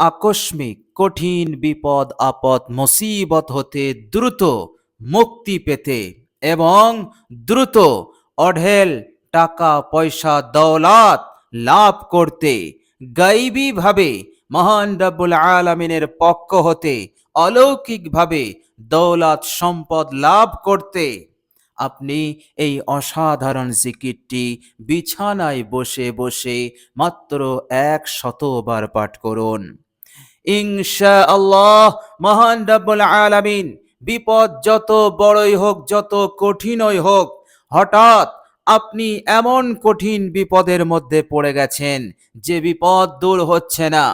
আকস্মিক, কঠিন বিপদ, আপদ, মুসিবত হতে দ্রুত মুক্তি পেতে এবং দ্রুত অঢেল টাকা, পয়সা, দৌলাত লাভ করতে গাইবীভাবে মহান রব্বুল আলমিনের পক্ষ হতে অলৌকিকভাবে দৌলাত, সম্পদ লাভ করতে আপনি এই অসাধারণ জিকিরটি বিছানায় বসে বসে মাত্র এক শতবার পাঠ করুন। ইনশা আল্লাহ মহান রব্বুল আলামিন, বিপদ যত বড়ই হোক, যত কঠিনই হোক, হঠাৎ আপনি এমন কঠিন বিপদের মধ্যে পড়ে গেছেন, যে বিপদ দূর হচ্ছে না।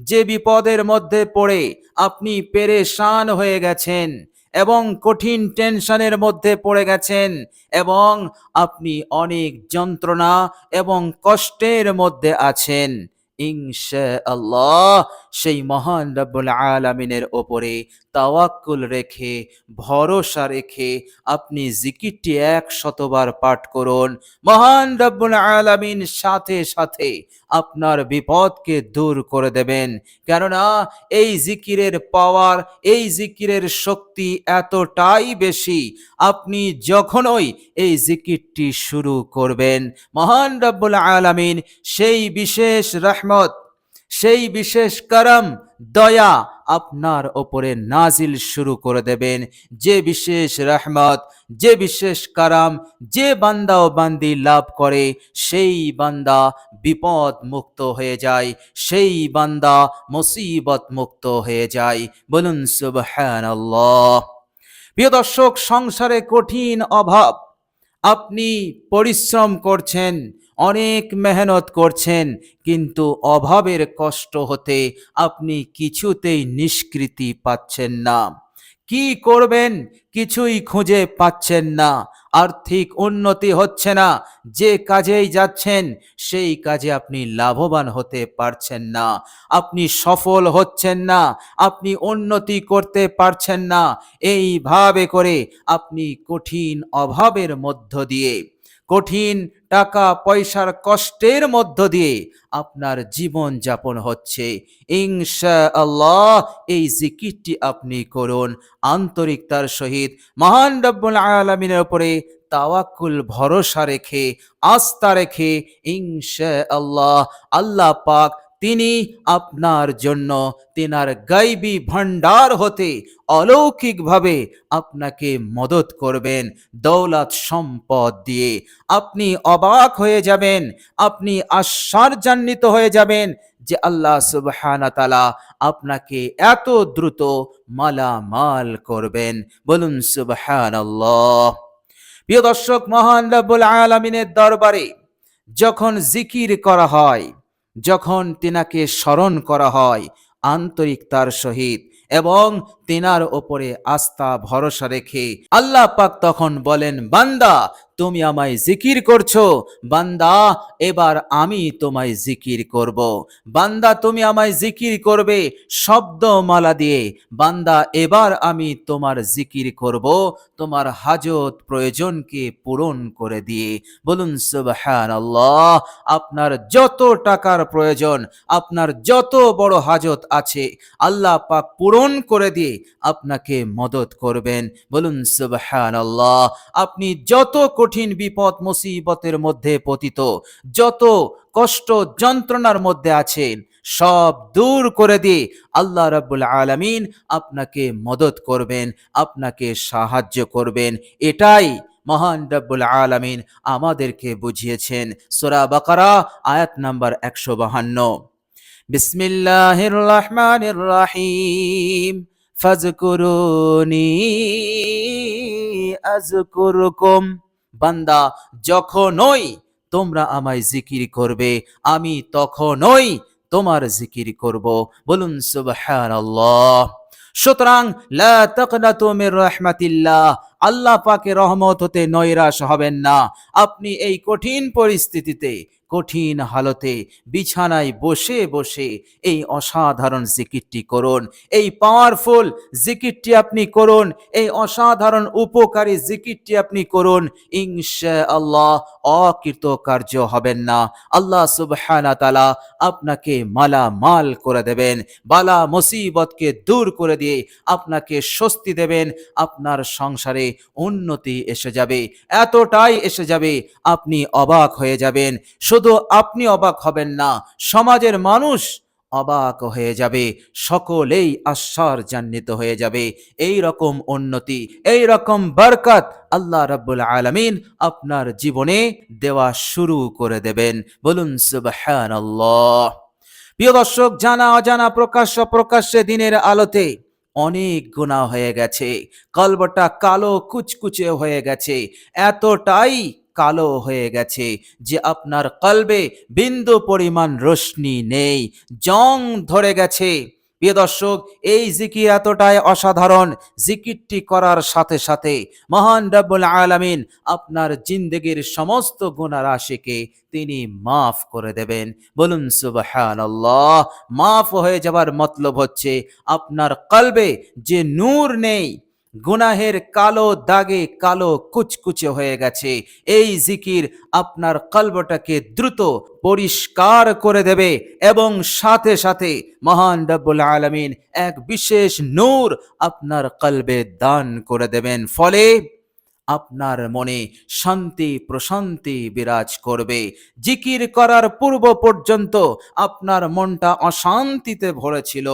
যে বিপদের মধ্যে পড়ে আপনি পেরেশান হয়ে গেছেন এবং কঠিন টেনশনের মধ্যে পড়ে গেছেন এবং আপনি অনেক যন্ত্রণা এবং কষ্টের মধ্যে আছেন ইনশা আল্লাহ সেই মহান রব্বুল আলমিনের ওপরে তাওয়াক্কুল রেখে, ভরসা রেখে আপনি জিকিরটি এক শতবার পাঠ করুন। মহান রব্বুল আলমিন সাথে সাথে আপনার বিপদকে দূর করে দেবেন। কেননা এই জিকিরের পাওয়ার, এই জিকিরের শক্তি এতটাই বেশি, আপনি যখনই এই জিকিরটি শুরু করবেন, মহান রব্বুল আলমিন সেই বিশেষ রহমত সেই বিশেষ করম দয়া আপনার ওপরে নাজিল শুরু করে দেবেন। যে বিশেষ রহমত, যে বিশেষ কারাম, যে বান্দা ও বান্দি লাভ করে, সেই বান্দা বিপদ মুক্ত হয়ে যায়, সেই বান্দা মুসিবত মুক্ত হয়ে যায়। বলুন, সুবহানাল্লাহ। প্রিয় দর্শক, সংসারে কঠিন অভাব, আপনি পরিশ্রম করছেন অনেক মেহনত করছেন, কিন্তু অভাবের কষ্ট হতে আপনি কিছুতেই নিষ্কৃতি পাচ্ছেন না। কি করবেন? কিছুই খুঁজে পাচ্ছেন না। আর্থিক উন্নতি হচ্ছে না। যে কাজেই যাচ্ছেন, সেই কাজে আপনি লাভবান হতে পারছেন না। আপনি সফল হচ্ছেন না। আপনি উন্নতি করতে পারছেন না। এইভাবে করে আপনি কঠিন অভাবের মধ্য দিয়ে, কঠিন টাকা পয়সার কষ্টের মধ্য দিয়ে আপনার জীবন যাপন হচ্ছে। ইনশা আল্লাহ এই জিকিরটি আপনি করুন। আন্তরিকতার সহিত মহান রব্বুল আলমিনের ওপরে তাওয়াক্কুল ভরসা রেখে, আস্থা রেখে ইনশা আল্লাহ আল্লাহ পাক তিনি আপনার জন্য তেনার গাইবি ভান্ডার হতে অলৌকিকভাবে আপনাকে মদত করবেন, দৌলত সম্পদ দিয়ে। আপনি অবাক হয়ে যাবেন, আপনি আশ্চর্যান্বিত হয়ে যাবেন যে আল্লাহ তালা আপনাকে এত দ্রুত মালামাল করবেন। বলুন সুবহান প্রিয় দর্শক, মহান রব্বুল আলমিনের দরবারে যখন জিকির করা হয় যখন তিনাকে স্মরণ করা হয় আন্তরিকতার সহিত এবং তিনার ওপরে আস্থা ভরসা রেখে আল্লাহ পাক তখন বলেন, বান্দা তুমি আমায় জিকির করছ। বান্দা, এবার আমি তোমায় জিকির করব। বান্দা, তুমি আমায় জিকির করবে শব্দ মালা দিয়ে। বান্দা, এবার আমি তোমার জিকির করব। তোমার হাজত প্রয়োজনকে পূরণ করে দিয়ে। বলুন সুবহান আল্লাহ আপনার যত টাকার প্রয়োজন, আপনার যত বড় হাজত আছে, আল্লাহ পাক পূরণ করে দিয়ে আপনাকে মদত করবেন। বলুন সুবহান আল্লাহ আপনি যত কঠিন বিপদ মুসিবতের মধ্যে পতিত। যত কষ্ট যন্ত্রণার মধ্যে আছেন, সব দূর করে দিয়ে আল্লাহ রাব্বুল আলামিন আপনাকে মদত করবেন, আপনাকে সাহায্য করবেন। এটাই মহান রব্বুল আলামিন আমাদেরকে বুঝিয়েছেন। সোরা বাকারা, আয়াত নাম্বার একশো বাহান্ন। বিসমিল্লাহির রহমানির রহিম ফাজকুরুনি আজকুরকুম। বান্দা, যখনই তোমরা আমায় জিকির করবে, আমি তখনই তোমার জিকির করব। বলুন সুবহানাল্লাহ। সুতরাং, লা তাকনাতু মির রাহমাতিল্লাহ, আল্লাহ পাকে রহমত হতে নৈরাশ হবেন না। আপনি এই কঠিন পরিস্থিতিতে কঠিন হালতে বিছানায় বসে বসে এই অসাধারণ জিকিরটি করুন। এই পাওয়ারফুল জিকিরটি আপনি করুন। এই অসাধারণ উপকারী জিকিরটি আপনি করুন। ইনশা আল্লাহ অকৃতকার্য হবেন না। আল্লাহ সুবহানা তালা আপনাকে মালা মাল করে দেবেন। বালা মুসিবতকে দূর করে দিয়ে আপনাকে স্বস্তি দেবেন। আপনার সংসারে উন্নতি এসে যাবে। এতটাই এসে যাবে, আপনি অবাক হয়ে যাবেন। শুধু আপনি অবাক হবেন না, সমাজের মানুষ অবাক হয়ে যাবে, সকলেই আশ্চর্যান্বিত হয়ে যাবে। এই রকম উন্নতি, এই রকম বরকত আল্লাহ রাব্বুল আলামিন আপনার জীবনে দেওয়া শুরু করে দেবেন। বলুন প্রিয় দর্শক, জানা, অজানা, প্রকাশ্য, প্রকাশ্যে দিনের আলোতে অনেক গুণা হয়ে গেছে, কলবটা কালো কুচকুচে হয়ে গেছে, এতটাই কালো হয়ে গেছে যে আপনার কলবে বিন্দু পরিমাণ রশ্মি নেই, জং ধরে গেছে। প্রিয় দর্শক, এই জিকির এতটাই অসাধারণ, জিকিরটি করার সাথে সাথে মহান রব্বুল আলামিন আপনার জিন্দগির সমস্ত গুণারাশিকে তিনি মাফ করে দেবেন। বলুন, সুবহানাল্লাহ, মাফ হয়ে যাবার মতলব হচ্ছে আপনার কলবে যে নূর নেই গুনাহের কালো দাগে কালো কুচকুচে হয়ে গেছে। এই জিকির আপনার কলবটাকে দ্রুত পরিষ্কার করে দেবে এবং সাথে সাথে মহান রব্বুল আলামিন এক বিশেষ নূর আপনার কলবে দান করে দেবেন। ফলে আপনার মনে শান্তি, প্রশান্তি বিরাজ করবে। জিকির করার পূর্ব পর্যন্ত আপনার মনটা অশান্তিতে ভরেছিল।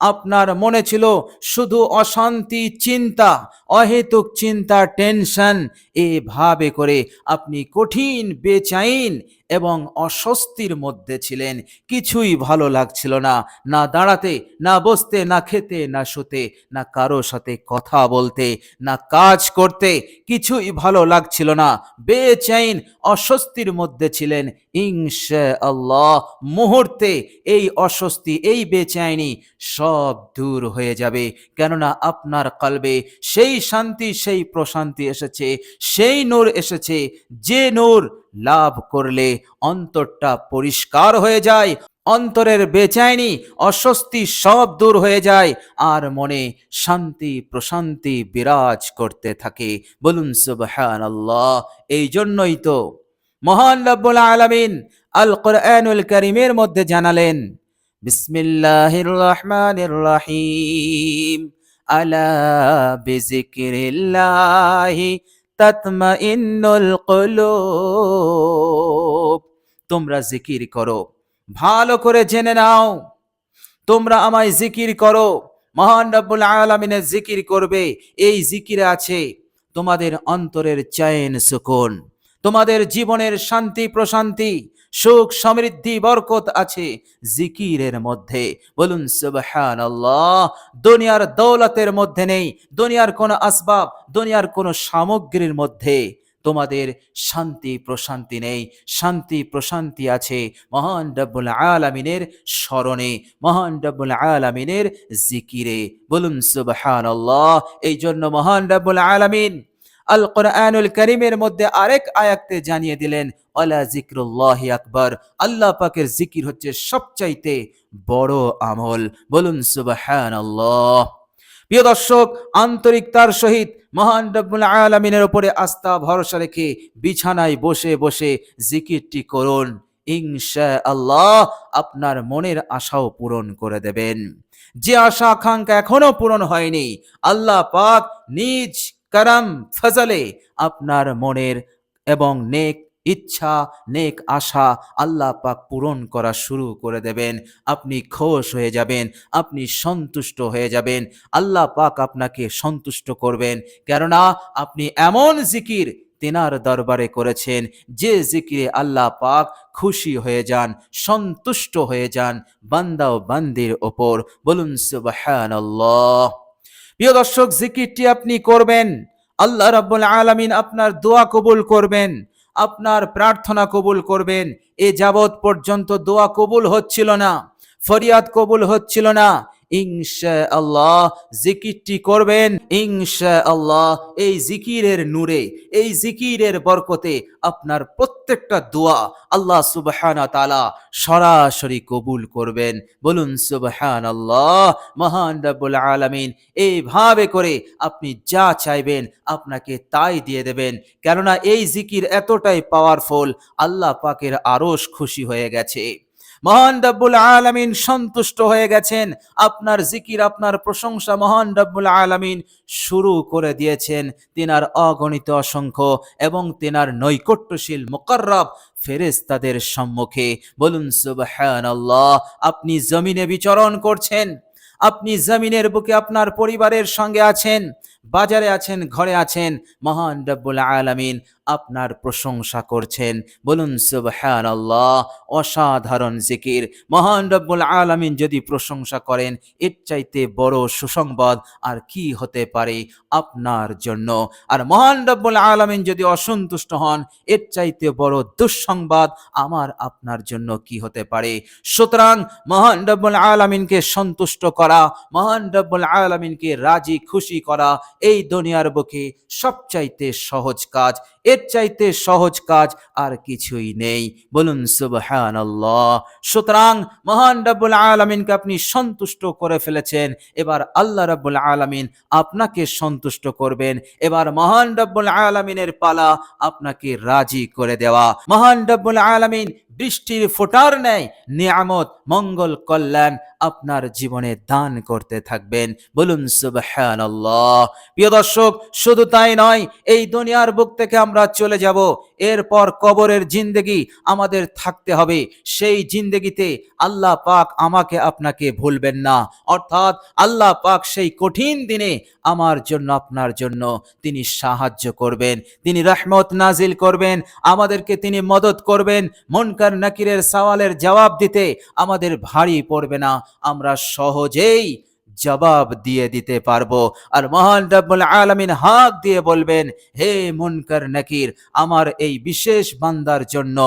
আপনার মনে ছিল শুধু অশান্তি চিন্তা অহেতুক চিন্তা টেনশন এভাবে করে আপনি কঠিন বেচাইন এবং অস্বস্তির মধ্যে ছিলেন। কিছুই ভালো লাগছিল না। না দাঁড়াতে, না বসতে, না খেতে, না শুতে, না কারও সাথে কথা বলতে, না কাজ করতে, কিছুই ভালো লাগছিল না। বেচাইন অস্বস্তির মধ্যে ছিলেন। ইনশা আল্লাহ মুহূর্তে এই অস্বস্তি, এই বেচাইনি সব দূর হয়ে যাবে। কেননা আপনার কালবে সেই শান্তি, সেই প্রশান্তি এসেছে, সেই নূর এসেছে। যে নূর লাভ করলে অন্তরটা পরিষ্কার হয়ে যায়, অন্তরের বেচাইনি অস্বস্তি সব দূর হয়ে যায়, আর মনে শান্তি প্রশান্তি বিরাজ করতে থাকে। বলুন সুবহান আল্লাহ এই জন্যই তো মহান রব্বুল আলামিন আল কোরআনুল করিমের মধ্যে জানালেন, বিসমিল্লাহির রহমানির রহিম, আলা বিজিকিরিল্লাহি তাতমাইন্নুল তোমরা জিকির করো, ভালো করে জেনে নাও। তোমরা আমায় জিকির করো, মহান রব্বুল আলামিনের জিকির করবে, এই জিকির আছে তোমাদের অন্তরের চয়ন সুকুন, তোমাদের জীবনের শান্তি প্রশান্তি সুখ, সমৃদ্ধি, বরকত আছে জিকিরের মধ্যে। বলুন, সুবহানাল্লাহ, দুনিয়ার দৌলতের মধ্যে নেই, দুনিয়ার কোনো আসবাব, দুনিয়ার কোনো সামগ্রীর মধ্যে। তোমাদের শান্তি প্রশান্তি নেই, শান্তি প্রশান্তি আছে মহান রব্বুল আলামিনের স্মরণে, মহান রব্বুল আলামিনের জিকিরে। বলুন, সুবহানাল্লাহ এই জন্য মহান রব্বুল আলামিন আল কোরআনুল করিমের মধ্যে আরেক আয়াতে জানিয়ে দিলেন, আলা জিক্রুল্লাহ আকবর আল্লাহ পাকের জিকির হচ্ছে সবচাইতে বড় আমল। বলুন, সুবহানাল্লাহ। প্রিয় দর্শক আন্তরিকতার সহিত মহান রব্বুল আলমিনের ওপরে আস্থা, ভরসা রেখে বিছানায় বসে বসে জিকিরটি করুন। ইনশা আল্লাহ আপনার মনের আশাও পূরণ করে দেবেন। যে আশা আকাঙ্ক্ষা এখনও পূরণ হয়নি, আল্লাহ পাক নিজ করম ফজলে আপনার মনের এবং নেক ইচ্ছা, নেক আশা আল্লাহ পাক পূরণ করা শুরু করে দেবেন। আপনি খোশ হয়ে যাবেন, আপনি সন্তুষ্ট হয়ে যাবেন, আল্লাহ পাক আপনাকে সন্তুষ্ট করবেন। কেননা আপনি এমন জিকির তেনার দরবারে করেছেন, যে জিকিরে আল্লাহ পাক খুশি হয়ে যান, সন্তুষ্ট হয়ে যান বান্দা ও বান্দির ওপর। বলুন সুবহানাল্লাহ। প্রিয় দর্শক, জিকিরটি আপনি করবেন। আল্লাহ রাব্বুল আলামিন আপনার দোয়া কবুল করবেন, আপনার প্রার্থনা কবুল করবেন। এ যাবৎ পর্যন্ত দোয়া কবুল হচ্ছিল না, ফরিয়াদ কবুল হচ্ছিল না ইনশা আল্লাহ জিকিরটি করবেন। ইনশা আল্লাহ এই জিকিরের নূরে, এই জিকিরের বরকতে আপনার প্রত্যেকটা দোয়া আল্লাহ সুবহানা তালা সরাসরি কবুল করবেন। বলুন সুবহান আল্লাহ মহান রব্বুল আলামিন, এইভাবে করে আপনি যা চাইবেন আপনাকে তাই দিয়ে দেবেন। কেননা এই জিকির এতটাই পাওয়ারফুল আল্লাহ পাকের আরশ খুশি হয়ে গেছে। মহান রব্বুল আলামিন সন্তুষ্ট হয়ে গেছেন। আপনার জিকির, আপনার প্রশংসা মহান রব্বুল আলামিন শুরু করে দিয়েছেন। তিনার অগণিত অসংখ্য এবং তিনার নৈকট্যশীল মোকাররব ফেরেশতাদের সম্মুখে। বলুন, সুবহানাল্লাহ, আপনি জমিনে বিচরণ করছেন? আপনি জমিনের বুকে আপনার পরিবারের সঙ্গে আছেন? বাজারে আছেন? ঘরে আছেন? মহান রব্বুল আলামিন আপনার প্রশংসা করছেন। বলুন সুবহান আল্লাহ অসাধারণ জিকির। মহান রব্বুল আলামিন যদি প্রশংসা করেন, এর চাইতে বড় সুসংবাদ আর কি হতে পারে আপনার জন্য। আর মহান রব্বুল আলামিন যদি অসন্তুষ্ট হন, এর চাইতে বড় দুঃসংবাদ আমার আপনার জন্য কি হতে পারে? সুতরাং মহান রব্বুল আলামিনকে সন্তুষ্ট করা, মহান রব্বুল আলামিনকে রাজি খুশি করা, এই দুনিয়ার বুকে সবচাইতে সহজ কাজ। এর চাইতে সহজ কাজ আর কিছুই নেই। বলুন সুবহান আল্লাহ সুতরাং মহান রব্বুল আলমিনকে আপনি সন্তুষ্ট করে ফেলেছেন। এবার আল্লাহ রব্বুল আলমিন আপনাকে সন্তুষ্ট করবেন। এবার মহান রব্বুল আলমিনের পালা আপনাকে রাজি করে দেওয়া। মহান রব্বুল আলামিন বৃষ্টির ফোটার ন্যায় নিয়ামত, মঙ্গল কল্যাণ আপনার জীবনে দান করতে থাকবেন। বলুন, সুবহানাল্লাহ। প্রিয় দর্শক, শুধু তাই নয়, এই দুনিয়ার বুক থেকে আমরা চলে যাব। এরপর কবরের জিন্দেগি আমাদের থাকতে হবে। সেই জিন্দেগিতে আল্লাহ পাক আমাকে আপনাকে ভুলবেন না। অর্থাৎ আল্লাহ পাক সেই কঠিন দিনে আমার জন্য, আপনার জন্য তিনি সাহায্য করবেন। তিনি রহমত নাজিল করবেন। আমাদেরকে তিনি মদত করবেন। মনকার নাকিরের সওয়ালের জবাব দিতে আমাদের ভারী পড়বে না। আমরা সহজেই জবাব দিয়ে দিতে পারব। আর মহান রব্বুল আলামিন হাত দিয়ে বলবেন, হে মুনকার নাকির, আমার এই বিশেষ বান্দার জন্য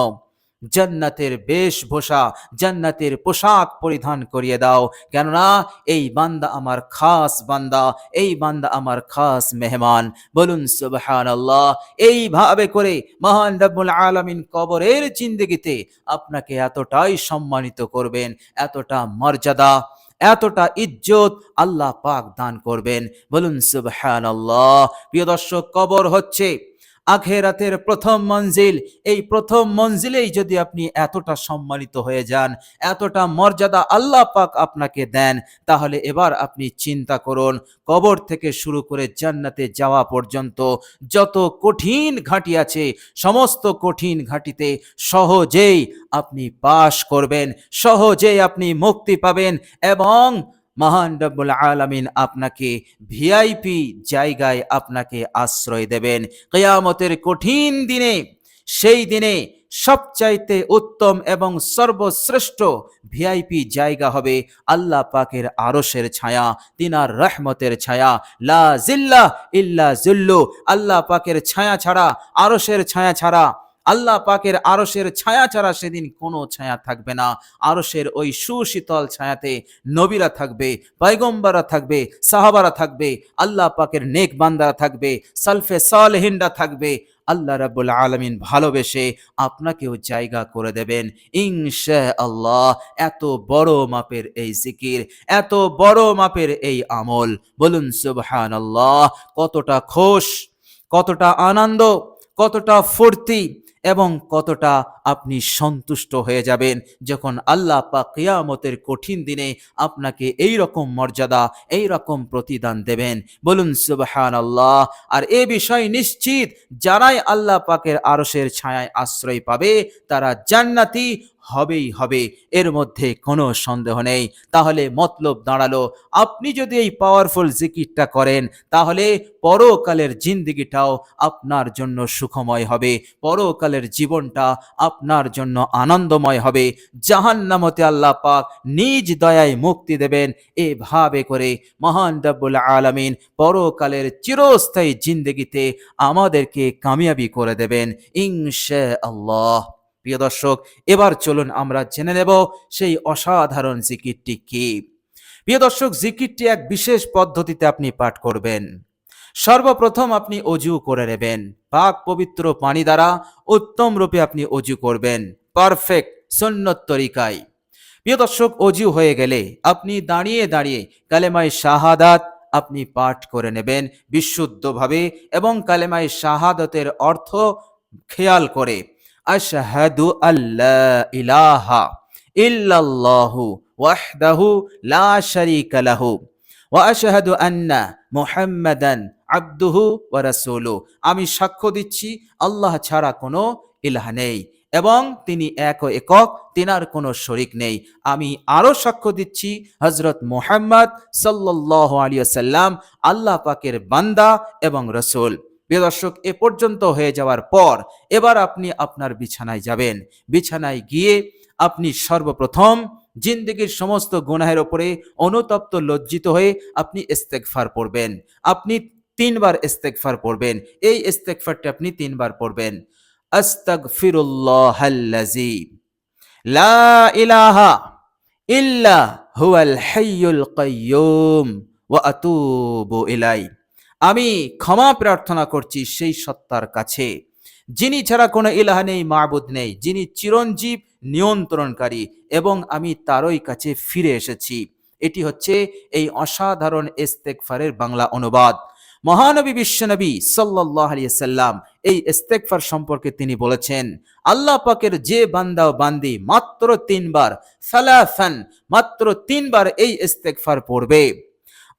জান্নাতের বেশভূষা, জান্নাতের পোশাক পরিধান করিয়ে দাও। কেননা এই বান্দা আমার খাস বান্দা, এই বান্দা আমার খাস মেহমান। বলুন সুবহান আল্লাহ এইভাবে করে মহান রব্বুল আলামিন কবরের জিন্দগিতে আপনাকে এতটাই সম্মানিত করবেন, এতটা মর্যাদা। এতটা ইজ্জত আল্লাহ পাক দান করবেন। বলুন সুবহান আল্লাহ প্রিয় দর্শক কবর হচ্ছে আখেরাতের প্রথম মঞ্জিল, এই প্রথম মঞ্জিলেই যদি আপনি এতটা সম্মানিত হয়ে যান, এতটা মর্যাদা আল্লাহ পাক আপনাকে দেন, তাহলে এবার আপনি চিন্তা করুন, কবর থেকে শুরু করে জান্নাতে যাওয়া পর্যন্ত যত কঠিন ঘাঁটি আছে, সমস্ত কঠিন ঘাঁটিতে সহজেই আপনি পাশ করবেন, সহজেই আপনি মুক্তি পাবেন এবং মহান রব্বুল আলামিন আপনাকে ভিআইপি জায়গায় আপনাকে আশ্রয় দেবেন। কেয়ামতের কঠিন দিনে, সেই দিনে সবচাইতে উত্তম এবং সর্বশ্রেষ্ঠ ভিআইপি জায়গা হবে আল্লাহ পাকের আরশের ছায়া, তিনার রহমতের ছায়া। লা জিল্লা ইল্লা জুল্লু, আল্লাহ পাকের ছায়া ছাড়া, আরশের ছায়া ছাড়া আল্লাহ পাকের আরশের ছায়া ছাড়া সেদিন কোনো ছায়া থাকবে না। আরশের ওই সুশীতল ছায়াতে নবীরা থাকবে পয়গম্বরা থাকবে, সাহাবারা থাকবে, আল্লাহ পাকের নেক বান্দারা থাকবে, সালফে সালহিনরা থাকবে। আল্লাহ রাব্বুল আলামিন ভালোবেসে আপনাকেও জায়গা করে দেবেন। ইনশা আল্লাহ এত বড় মাপের এই জিকির, এত বড় মাপের এই আমল। বলুন সুবহান আল্লাহ কতটা খোশ, কতটা আনন্দ, কতটা ফুর্তি এবং কতটা আপনি সন্তুষ্ট হয়ে যাবেন যখন আল্লাহ পা কিয়ামতের কঠিন দিনে আপনাকে এই রকম মর্যাদা এই রকম প্রতিদান দেবেন। বলুন সুবাহান আল্লাহ আর এ বিষয় নিশ্চিত, যারাই আল্লাহ পাকের আরসের ছায়ায় আশ্রয় পাবে, তারা জান্নাতি হবেই হবে, এর মধ্যে কোনো সন্দেহ নেই। তাহলে মতলব দাঁড়াল, আপনি যদি এই পাওয়ারফুল জিকিরটা করেন, তাহলে পরকালের জিন্দিগিটাও আপনার জন্য সুখময় হবে, পরকালের জীবনটা আপনার জন্য আনন্দময় হবে। জাহান্নামতে আল্লাহ পাক নিজ দয়ায় মুক্তি দেবেন, এভাবে করে মহান রব্বুল আলামিন পরকালের চিরস্থায়ী জিন্দেগিতে আমাদেরকে কামিয়াবি করে দেবেন ইনশা আল্লাহ প্রিয় দর্শক, এবার চলুন আমরা জেনে নেব সেই অসাধারণ জিকিরটি কি। প্রিয় দর্শক, জিকিরটি এক বিশেষ পদ্ধতিতে আপনি পাঠ করবেন। সর্বপ্রথম আপনি অজু করে নেবেন। পাক পবিত্র পানি দ্বারা উত্তম রূপে আপনি অজু করবেন। পারফেক্ট সন্ন্যত তরিকায়। প্রিয় দর্শক, অজু হয়ে গেলে আপনি দাঁড়িয়ে দাঁড়িয়ে কালেমায় শাহাদাত আপনি পাঠ করে নেবেন বিশুদ্ধভাবে এবং কালেমায় শাহাদতের অর্থ খেয়াল করে। আশহাদু আল্লাহ ইলাহা ইল্লাল্লাহু ওয়াহদাহু লা শারীকা লাহু ওয়া আশহাদু আন্না মুহাম্মাদান আবদুহু ওয়া রাসূলু আমি সাক্ষ্য দিচ্ছি, আল্লাহ ছাড়া কোনো ইলাহ নেই এবং তিনি এক ও একক, তিনার কোনো শরিক নেই। আমি আরও সাক্ষ্য দিচ্ছি হজরত মোহাম্মদ সাল্লাহ আলিয়া সাল্লাম আল্লাহ পাকের বান্দা এবং রসুল। প্রিয় দর্শক, এ পর্যন্ত হয়ে যাওয়ার পর এবার আপনি আপনার বিছানায় যাবেন। বিছানায় গিয়ে আপনি সর্বপ্রথম জিন্দগির সমস্ত গুনাহের ওপরে অনুতপ্ত, লজ্জিত হয়ে আপনি ইস্তেগফার পড়বেন। আপনি তিনবার ইস্তেগফার পড়বেন। এই ইস্তেগফারটি আপনি তিনবার পড়বেন। আস্তাগফিরুল্লাহাল্লাযী। লা ইলাহা ইল্লা হুয়াল হাইয়ুল কাইয়ুম ওয়া আতুবু ইলাই আমি ক্ষমা প্রার্থনা করছি সেই সত্তার কাছে। যিনি ছাড়া কোনো ইলাহা নেই, মাবুদ নেই। যিনি চিরঞ্জীব, নিয়ন্ত্রণকারী এবং আমি তারই কাছে ফিরে এসেছি। এটি হচ্ছে এই অসাধারণ ইস্তেকফারের বাংলা অনুবাদ। মহানবী বিশ্বনবী সাল্লাহ আলিয়াল্লাম এই ইস্তেকফার সম্পর্কে তিনি বলেছেন, আল্লাহ পাকের যে বান্দা ও বান্দি মাত্র তিনবার সালাফান মাত্র তিনবার এই ইস্তেকফার পড়বে।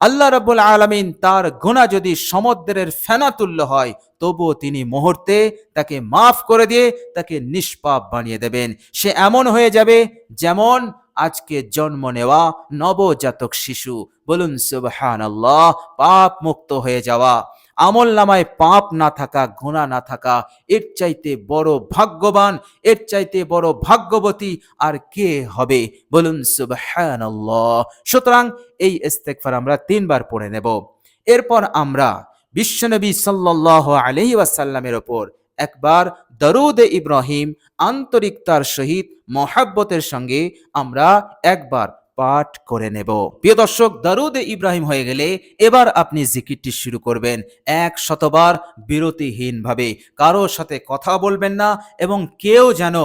আল্লাহ রব্বুল আলমিন তার গুণা যদি সমুদ্রের ফেনা তুল্য হয়, তবুও তিনি মুহূর্তে তাকে মাফ করে দিয়ে তাকে নিষ্পাপ বানিয়ে দেবেন। সে এমন হয়ে যাবে যেমন আজকে জন্ম নেওয়া নবজাতক শিশু। বলুন সুবহান আল্লাহ পাপ মুক্ত হয়ে যাওয়া। আমল নামায় পাপ না থাকা ঘোনা না থাকা, এর চাইতে বড় ভাগ্যবান, এর চাইতে বড় ভাগ্যবতী আর কে হবে? বলুন সুবহান সুতরাং এই ইস্তেকফার আমরা তিনবার পড়ে নেব। এরপর আমরা বিশ্বনবী সাল্লাহ আলহি ওয়াসাল্লামের ওপর একবার দরুদ ইব্রাহিম আন্তরিকতার সহিত মহাব্বতের সঙ্গে আমরা একবার পাঠ করে নেব। প্রিয় দর্শক, দারুদ ইব্রাহিম হয়ে গেলে এবার আপনি জিকিরটি শুরু করবেন এক শতবার বিরতিহীনভাবে। কারোর সাথে কথা বলবেন না এবং কেউ যেন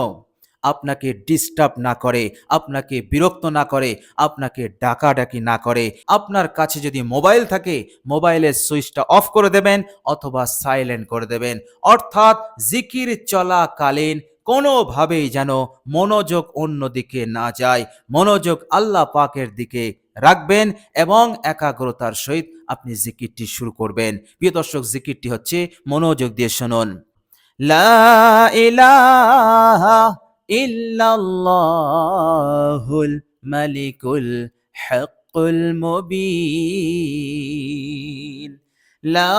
আপনাকে ডিস্টার্ব না করে, আপনাকে বিরক্ত না করে, আপনাকে ডাকাডাকি না করে। আপনার কাছে যদি মোবাইল থাকে, মোবাইলের সুইচটা অফ করে দেবেন অথবা সাইলেন্ট করে দেবেন। অর্থাৎ জিকির চলাকালীন কোনোভাবেই যেন মনোযোগ অন্যদিকে না যায়। মনোযোগ আল্লাহ পাকের দিকে রাখবেন এবং একাগ্রতার সহিত আপনি জিকিরটি শুরু করবেন। প্রিয় দর্শক, জিকিরটি হচ্ছে মনোযোগ দিয়ে শুনুন। লা মালিকুল হাক্কুল মুবিন। লা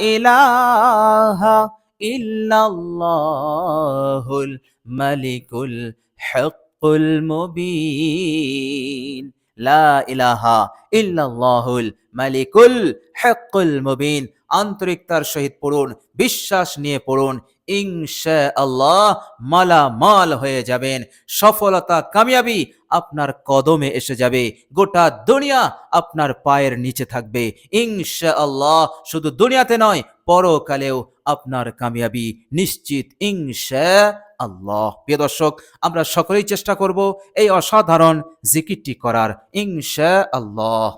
ইলাহা ইল্লাল্লাহুল মালিকুল হাক্কুল মুবিন। লা ইলাহা ইল্লাল্লাহুল মালিকুল হাক্কুল মুবিন। আন্তরিকতার সহিত পড়ুন, বিশ্বাস নিয়ে পড়ুন ইনশা আল্লাহ মালামাল হয়ে যাবেন। সফলতা কামিয়াবি আপনার কদমে এসে যাবে। গোটা দুনিয়া আপনার পায়ের নিচে থাকবে। ইনশা আল্লাহ শুধু দুনিয়াতে নয়, পরকালেও আপনার কামিয়াবি নিশ্চিত। ইনশা আল্লাহ প্রিয় দর্শক, আমরা সকলেই চেষ্টা করব এই অসাধারণ জিকিরটি করার। ইনশা আল্লাহ